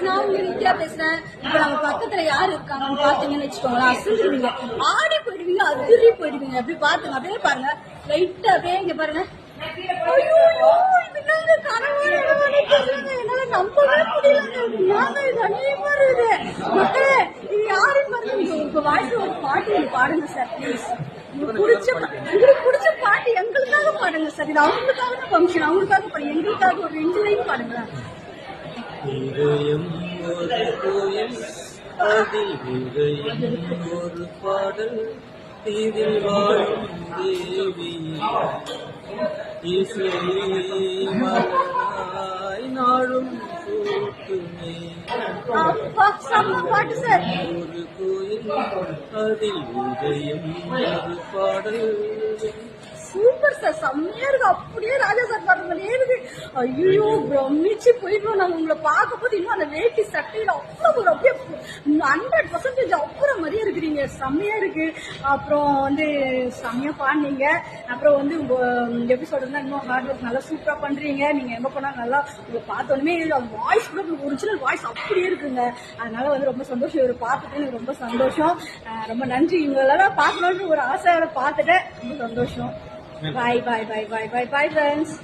நான் உங்க நித்யா பேசுறேன் இப்ப நம்ம பக்கத்துல யாரு இருக்காங்கன்னு பாத்தீங்கன்னு வச்சுக்கோங்களேன் அசந்துருவீங்க ஆடி போயிடுவீங்க அதிரி போயிடுவீங்க. அப்படி பாத்துங்க அப்படியே பாருங்க. லைட்டா அப்படியே இங்க பாருங்க. ஐயோ, இது என்னங்க கனவா நனவான்னு என்னால நம்பவே முடியலங்க. மக்களே, இது பாருங்க. உங்க- உங்க வாழ்க்கையில ஒரு பாட்டு ஒண்ணு பாடுங்க சார் ப்ளீஸ் உங்களுக்கு பிடிச்ச பா- உங்களுக்கு பிடிச்ச பாட்டு எங்களுக்காக பாடுங்க சார். இது அவங்களுக்காக ஃபங்க்ஷன் அவங்களுக்காக பாடுங்க எங்களுக்காக ஒரு ரெண்டு லைன் பாடுங்களேன் இதயம் ஒரு கோயில் அதில் இதயம் ஒரு பாடல். இதில் வாழும் தேவி இசையே மலராய் நாளும் சார். ஒரு கோயில் அதில் இதயம் ஒரு பாடல். சூப்பர் சார் செம்மையா இருக்கு. அப்படியே ராஜா சார் பாடுற மாதிரியே ஐயோ பிரமிச்சு போயிடுவோம் நாங்க உங்களை பார்க்க போது இன்னும் அந்த வேட்டி சட்டையில அவ்வளவு ஒரு அப்படியே ஹண்ட்ரட் பர்சன்டேஜ் அப்புறம் மாதிரியே இருக்கிறீங்க. செம்மையா இருக்கு. அப்புறம் வந்து செம்மையா பாடுனீங்க. அப்புறம் வந்து எப்படி சொல்றதுன்னா இன்னும் ஹார்ட் ஒர்க் நல்லா சூப்பரா பண்றீங்க. நீங்க எங்க போனா நல்லா உங்களை பார்த்தோன்னே வாய்ஸ் கூட ஒரிஜினல் வாய்ஸ் அப்படியே இருக்குங்க. அதனால வந்து ரொம்ப சந்தோஷம். இவரை பார்த்துட்டு எனக்கு ரொம்ப சந்தோஷம். ரொம்ப நன்றி. இவங்களெல்லாம் பார்க்கணும்னு ஒரு ஆசை. பார்த்துட்டேன். ரொம்ப சந்தோஷம். பாய் பாய் பாய் பாய் பாய் பாய் ஃப்ரெண்ட்ஸ்